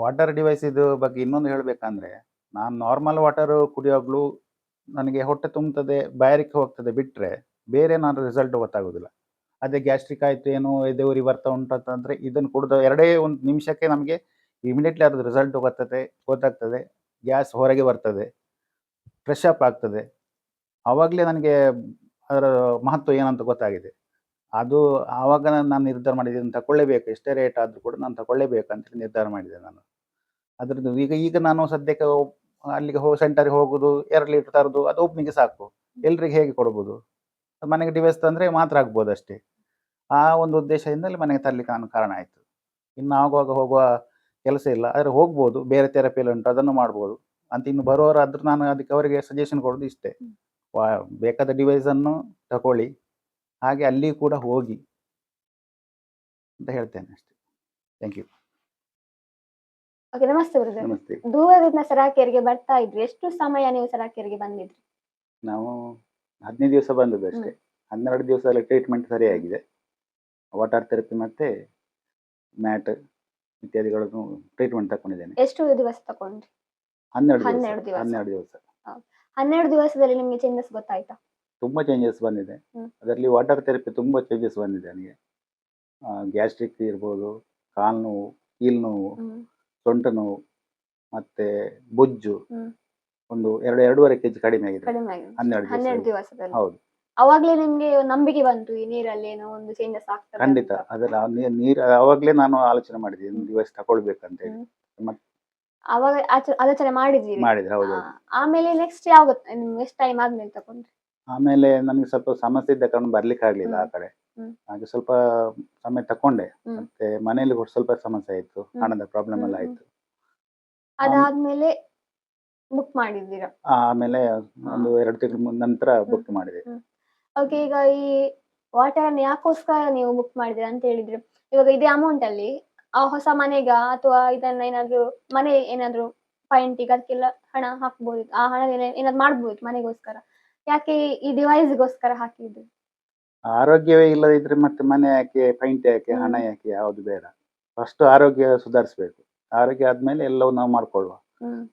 Water device ಇದು ಬಗ್ಗೆ ಇನ್ನೊಂದು ಹೇಳಬೇಕಂದ್ರೆ ನಾನು ನಾರ್ಮಲ್ ವಾಟರ್ ಕುಡಿಯೋಗ್ಲೂ ನನಗೆ ಹೊಟ್ಟೆ ತುಂಬುತ್ತದೆ ಬಾಯಾರಿಕೆ ಹೋಗ್ತದೆ ಬಿಟ್ಟರೆ ಬೇರೆ ನಾನು ರಿಸಲ್ಟ್ ಗೊತ್ತಾಗೋದಿಲ್ಲ. ಅದೇ ಗ್ಯಾಸ್ಟ್ರಿಕ್ ಆಯಿತು, ಏನು ಎದೆವರಿ ಬರ್ತಾ ಉಂಟಂತಂದರೆ ಇದನ್ನು ಕುಡಿದ ಎರಡೇ ಒಂದು ನಿಮಿಷಕ್ಕೆ ನಮಗೆ ಇಮಿಡಿಯೇಟ್ಲಿ ಅದ್ರ ರಿಸಲ್ಟ್ ಗೊತ್ತದೆ ಗೊತ್ತಾಗ್ತದೆ. ಗ್ಯಾಸ್ ಹೊರಗೆ ಬರ್ತದೆ ಫ್ರೆಶ್ ಅಪ್ ಆಗ್ತದೆ. ಆವಾಗಲೇ ನನಗೆ ಅದರ ಮಹತ್ವ ಏನಂತ ಗೊತ್ತಾಗಿದೆ. ಅದು ಆವಾಗ ನಾನು ನಿರ್ಧಾರ ಮಾಡಿದ್ದೆ ಇದನ್ನು ತಗೊಳ್ಳೇಬೇಕು ಎಷ್ಟೇ ರೇಟ್ ಆದರೂ ಕೂಡ ನಾನು ತಗೊಳ್ಳೇಬೇಕು ಅಂತೇಳಿ ನಿರ್ಧಾರ ಮಾಡಿದೆ ನಾನು. ಅದರದ್ದು ಈಗ ಈಗ ನಾನು ಸದ್ಯಕ್ಕೆ ಅಲ್ಲಿಗೆ ಹೋ ಸೆಂಟರ್ಗೆ ಹೋಗುದು ಎರಡು ಲೀಟರ್ ತರೋದು ಅದು ಒಬ್ಬನಿಗೆ ಸಾಕು. ಎಲ್ರಿಗೆ ಹೇಗೆ ಕೊಡ್ಬೋದು? ಮನೆಗೆ ಡಿವೈಸ್ ತಂದರೆ ಮಾತ್ರ ಆಗ್ಬೋದು ಅಷ್ಟೇ. ಆ ಒಂದು ಉದ್ದೇಶದಿಂದಲೇ ಮನೆಗೆ ತರಲಿಕ್ಕೆ ನಾನು ಕಾರಣ ಆಯಿತು. ಇನ್ನು ಆಗುವಾಗ ಹೋಗುವ ಕೆಲಸ ಇಲ್ಲ. ಆದರೆ ಹೋಗ್ಬೋದು ಬೇರೆ ಥೆರಪಿ ಎಲ್ಲ ಉಂಟು ಅದನ್ನು ಮಾಡ್ಬೋದು. ಅಂತ ಇನ್ನು ಬರೋರಾದ್ರೂ ನಾನು ಅದಕ್ಕೆ ಅವರಿಗೆ ಸಜೆಷನ್ ಕೊಡೋದು ಇಷ್ಟೇ. ವಾ ಬೇಕಾದ ಡಿವೈಸನ್ನು ತಗೊಳ್ಳಿ ಹಾಗೆ ಅಲ್ಲಿ ಕೂಡ ಹೋಗಿ ಅಂತ ಹೇಳ್ತೇನೆ ಅಷ್ಟೇ. ಥ್ಯಾಂಕ್ ಯು ಓಕೆ ನಮಸ್ತೆ ಬ್ರದರ್ ನಮಸ್ತೆ. ದೂರದಿಂದ ಸರಾಕೆರಿಗೆ ಬರ್ತಾ ಇದ್ರಿ ಎಷ್ಟು ಸಮಯ ನೀವು ಸರಾಕೆರಿಗೆ ಬಂದಿದ್ರಿ? ನಾವು ಹದಿನೈದು ದಿವಸ ಬಂದದ್ದು ಅಷ್ಟೇ. ಹನ್ನೆರಡು ದಿವಸದಲ್ಲಿ ಟ್ರೀಟ್ಮೆಂಟ್ ಸರಿಯಾಗಿದೆ. ವಾಟರ್ ಥೆರಪಿ ಮತ್ತೆ ಮ್ಯಾಟ್ ಇತ್ಯಾದಿಗಳನ್ನು ಟ್ರೀಟ್ಮೆಂಟ್ ತಗೊಂಡಿದ್ದೇನೆ ಎಷ್ಟು ದಿವಸ ತಕೊಂಡ್ರಿ? ಹನ್ನೆರಡು ಹನ್ನೆರಡು ದಿವಸ. ದಿವಸ. ಹನ್ನೆರಡು ದಿವಸ. ಹನ್ನೆರಡು ದಿವಸದಲ್ಲಿ ನಿಮ್ಗೆ ಚೇಂಜಸ್ ಗೊತ್ತಾಯ್ತಾ? ತುಂಬಾ ಚೇಂಜಸ್ ಬಂದಿದೆ. ಹ್ಮ್. ಅದರಲ್ಲಿ ವಾಟರ್ ಥೆರಪಿ ತುಂಬಾ ಚೇಂಜಸ್ ಬಂದಿದೆ ನನಗೆ. ಗ್ಯಾಸ್ಟ್ರಿಕ್ ಇರ್ಬೋದು ಕಾಲು ನೋವು ಕೀಲು ನೋವು ಹ್ಮ್. ಸೊಂಟ ನೋವು ಮತ್ತೆ ಬೊಜ್ಜು ಹ್ಮ್. ಒಂದು ಎರಡು ಎರಡೂವರೆ ಕೆಜಿ ಕಡಿಮೆ ಆಗಿದೆ. ಕಡಿಮೆ ಆಗಿದೆ. ಹನ್ನೆರಡು ಹನ್ನೆರಡು ದಿವಸ ದಿವಸದಲ್ಲಿ. ಹೌದು. ಅವಾಗ್ಲೇ ನಿಮ್ಗೆ ನಂಬಿಕೆ ಬಂತು ಈ ನೀರಲ್ಲಿ ಏನೋ ಒಂದು ಚೇಂಜಸ್ ಆಗ್ತದೆ ಖಂಡಿತ. ಅಂತ. ಅದರ ನೀರು ಅವಾಗ್ಲೇ ನಾನು ಆಲೋಚನೆ ಮಾಡಿದೆ ಒಂದು ದಿವಸ ತಗೊಳ್ಬೇಕಂತ ಹೇಳಿ. ಹ್ಮ್. ಅವಾಗ ಆಚ- ಆಲೋಚನೆ ಮಾಡಿದ್ವಿ ಮಾಡಿದ್ರೆ ಹೌದು ಆ, ಆಮೇಲೆ ನೆಕ್ಸ್ಟ್ ಯಾವಾಗ ನಿಮ್ಗೆ ಎಷ್ಟು ಟೈಮ್ ಆದ್ಮೇಲೆ ತಕೊಂಡ್ರಿ? ಆಮೇಲೆ ನನಗೆ ಸ್ವಲ್ಪ ಸಮಸ್ಯೆ ಇದ್ದ ಕಾರಣ ಬರ್ಲಿಕ್ಕೆ ಆಗ್ಲಿಲ್ಲ ಆ ಕಡೆ. ಹಾಗೆ ಸ್ವಲ್ಪ ಸಮಯ ತಕೊಂಡೆ. ಮತ್ತೆ ಮನೆಯಲ್ಲಿ ಕೂಡ ಸ್ವಲ್ಪ ಸಮಸ್ಯೆ ಆಯ್ತು. ಹಣದ ಪ್ರಾಬ್ಲಮ್ ಎಲ್ಲ ಆಯ್ತು. ಅದಾದ್ಮೇಲೆ ಬುಕ್ ಮಾಡಿದ್ದೀರಾ? ಆಮೇಲೆ ಒಂದು ಎರಡು ತಿಂಗಳ ನಂತರ ಬುಕ್ ಮಾಡಿದೆ. ಓಕೆ ಈಗ ಈ ವಾಟರ್ ಅನ್ನು ಯಾಕೋಸ್ಕರ ನೀವು ಬುಕ್ ಮಾಡಿದ್ರಿ ಅಂತ ಹೇಳಿದ್ರೆ ಇವಾಗ ಇದೇ ಅಮೌಂಟ್ ಅಲ್ಲಿ ಆ ಹೊಸ ಮನೆಗ ಅಥವಾ ಇದನ್ನ ಏನಾದ್ರು ಮನೆ ಏನಾದ್ರು ಪಾಯಿಂಟಿಗೆ ಅದಕ್ಕೆಲ್ಲ ಹಣ ಹಾಕ್ಬೋದು ಆ ಹಣ ಏನಾದ್ರು ಮಾಡ್ಬೋದು ಮನೆಗೋಸ್ಕರ? ಯಾಕೆ ಈ ಡಿವೈಸ್ಗೋಸ್ಕರ ಹಾಕಿದ್ದು? ಆರೋಗ್ಯವೇ ಇಲ್ಲದಿದ್ರೆ ಮತ್ತೆ ಮನೆ ಯಾಕೆ ಪೈಂಟ್ ಯಾಕೆ ಹಣ ಯಾಕೆ ಯಾವ್ದು ಬೇಡ. ಫಸ್ಟ್ ಆರೋಗ್ಯ ಸುಧಾರಿಸಬೇಕು. ಆರೋಗ್ಯ ಆದ್ಮೇಲೆ ಎಲ್ಲವೂ ನಾವು ಮಾಡ್ಕೊಳ್ಳುವ.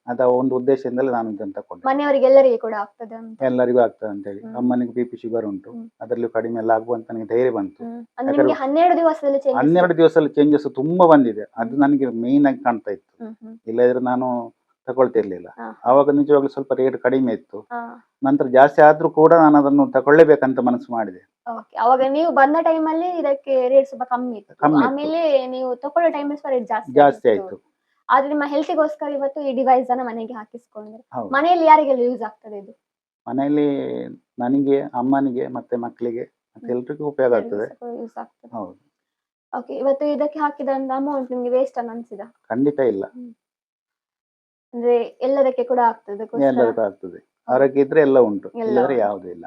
ಅದ ಒಂದು ಉದ್ದೇಶದಿಂದಲೇ ನಾನು ಇದನ್ನು ತಕೊಂಡೆ ಎಲ್ಲರಿಗೂ ಕೂಡ ಆಗ್ತದೆ ಅಂತ. ಎಲ್ಲರಿಗೂ ಆಗ್ತದೆ ಅಂತೇಳಿ. ಹ್ಮ್. ಅಮ್ಮನಿಗೆ ಬಿ ಪಿ ಶುಗರ್ ಉಂಟು. ಅದರಲ್ಲೂ ಕಡಿಮೆ ಎಲ್ಲ ಆಗುವಂತ ನನಗೆ ಧೈರ್ಯ ಬಂತು. ಅಂದ್ರೆ ಯಾಕಂದ್ರೆ ನಿಮ್ಗೆ ಹನ್ನೆರಡು ದಿವಸದಲ್ಲಿ changes ಹನ್ನೆರಡು ದಿವಸದಲ್ಲಿ ಚೇಂಜಸ್ ತುಂಬಾ ಬಂದಿದೆ. ಅದು ನನಗೆ ಮೇನ್ ಆಗಿ ಕಾಣ್ತಾ ಇತ್ತು. ಇಲ್ಲದಿದ್ರೆ ನಾನು ತಗೊಳ್ತಿರ್ಲಿಲ್ಲ. ಅವಾಗ ಆವಾಗ ನಿಜವಾಗ್ಲೂ ಸ್ವಲ್ಪ ರೇಟ್ ಕಡಿಮೆ ಇತ್ತು. ನಂತರ ಜಾಸ್ತಿ ಆದ್ರೂ ಕೂಡ ನಾನು ಅದನ್ನು ತಗೊಳ್ಳೇಬೇಕಂತ ಮನಸ್ಸು ಮಾಡಿದೆ. Okay. ಅವಾಗ ನೀವು ಬಂದ ಟೈಮಲ್ಲಿ ಇದಕ್ಕೆ ರೇಟ್ ಸ್ವಲ್ಪ ಕಮ್ಮಿ ಇತ್ತು. ಕಮ್ಮಿ ಇತ್ತು. ಆಮೇಲೆ ನೀವು ತಕೊಳ್ಳೋ ಟೈಮ್ ರೇಟ್ ಜಾಸ್ತಿ ಜಾಸ್ತಿ ಆಗಿತ್ತು. ಆಯ್ತು. ಆದ್ರೆ ನಿಮ್ಮ ಹೆಲ್ತಿಗೋಸ್ಕರ ಇವತ್ತು ಈ ಡಿವೈಸ್ ಅನ್ನ ಮನೆಗೆ ಹಾಕಿಸ್ಕೊಂಡ್ರೆ ಹೌದು. ಮನೆಯಲ್ಲಿ ಯಾರಿಗೆಲ್ಲ ಯೂಸ್ ಆಗ್ತದೆ ಇದು? ಮನೆಯಲ್ಲಿ ನನಗೆ ಅಮ್ಮನಿಗೆ ಮತ್ತೆ ಮಕ್ಕಳಿಗೆ ಮತ್ತೆ ಎಲ್ರಿಗೂ ಉಪಯೋಗ ಆಗ್ತದೆ. ಯೂಸ್ ಆಗ್ತದೆ. ಹೌದು. ಓಕೆ ಇವತ್ತು ಇದಕ್ಕೆ ಹಾಕಿದಂತ ಅಮೌಂಟ್ ನಿಮ್ಗೆ ವೇಸ್ಟ್ ಅನ್ನ ಅನ್ಸಿದ ಖಂಡಿತ ಇಲ್ಲ. ಅಂದ್ರೆ ಎಲ್ಲದಕ್ಕೆ ಕೂಡ ಆಗ್ತದೆ ಆಗ್ತದೆ. ಆರೋಗ್ಯ ಇದ್ರೆ ಎಲ್ಲ ಉಂಟು ಎಲ್ಲ ಇಲ್ಲದ್ರೆ. ಯಾವುದೂ ಇಲ್ಲ.